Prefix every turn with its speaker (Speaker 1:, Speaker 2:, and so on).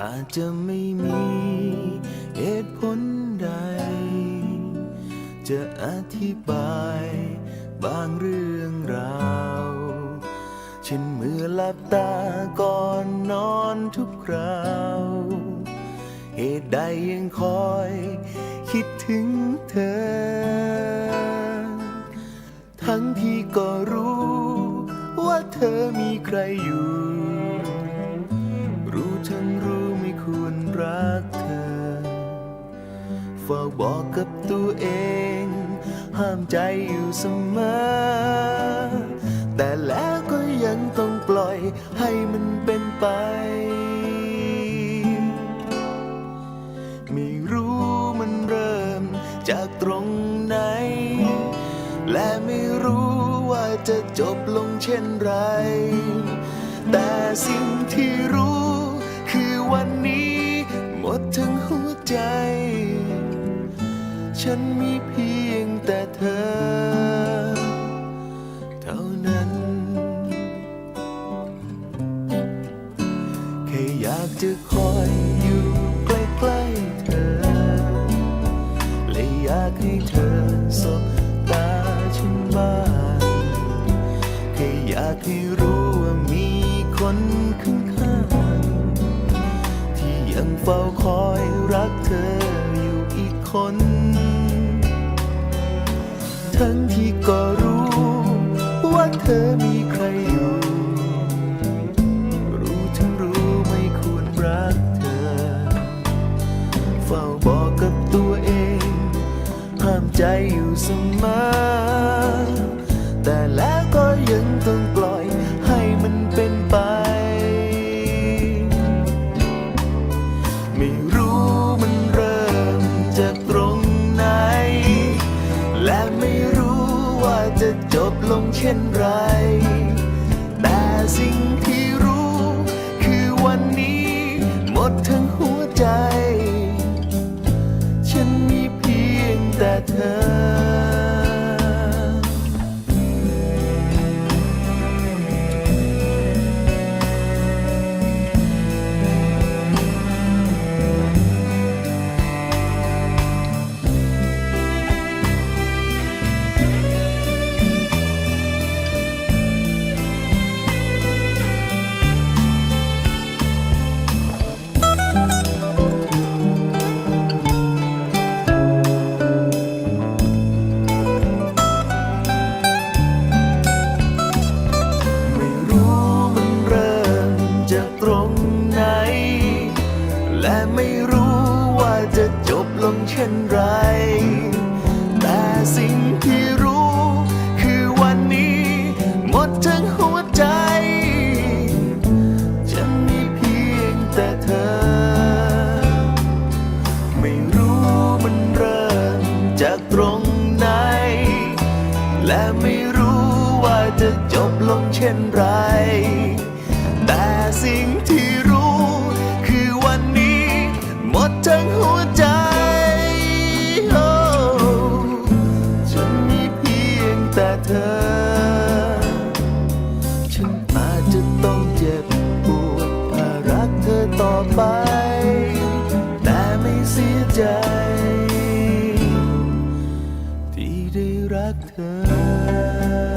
Speaker 1: อาจจะไม่มีเหตุผลใด จะอธิบายบางเรื่องราวเช่นเมื่อหลับตาก่อนนอนทุกคราว เหตุใดยังคอยคิดถึงเธอ ทั้งที่ก็รู้ว่าเธอมีใครอยู่ รักเธอฝ้าบอกกับตัวเอง ห้ามใจอยู่เสมอ แต่แล้วก็ยังต้องปล่อยให้มันเป็นไป ไม่รู้มันเริ่มจากตรงไหน และไม่รู้ว่าจะจบลงเช่นไร แต่สิ่งที่รู้คือวันนี้ ดทั้งหัวใจ ฉันมีเพียงแต่เธอ เท่านั้น แค่อยากจะคอยอยู่ใกล้ๆเธอ และอยากให้เธอ ยังเฝ้าคอยรักเธออยู่อีกคน ทั้งที่ก็รู้ ว่าเธอมีใครอยู่ รู้ทั้งรู้ไม่ควรรักเธอ เฝ้าบอกกับตัวเอง ห้ามใจอยู่เสมอแต่แล้ว ช่นไร แต่สิ่ง งเช่นไร แต่สิ่งที่รู้ คือวันนี้ หมดทั้งหัวใจฉันมีเพียงแต่เธอ ไม่รู้มันเริ่มจากตรงไหน และไม่รู้ว่าจะจบลงเช่นไร แต่สิ่ง สียใจ ที่ได้รักเธอ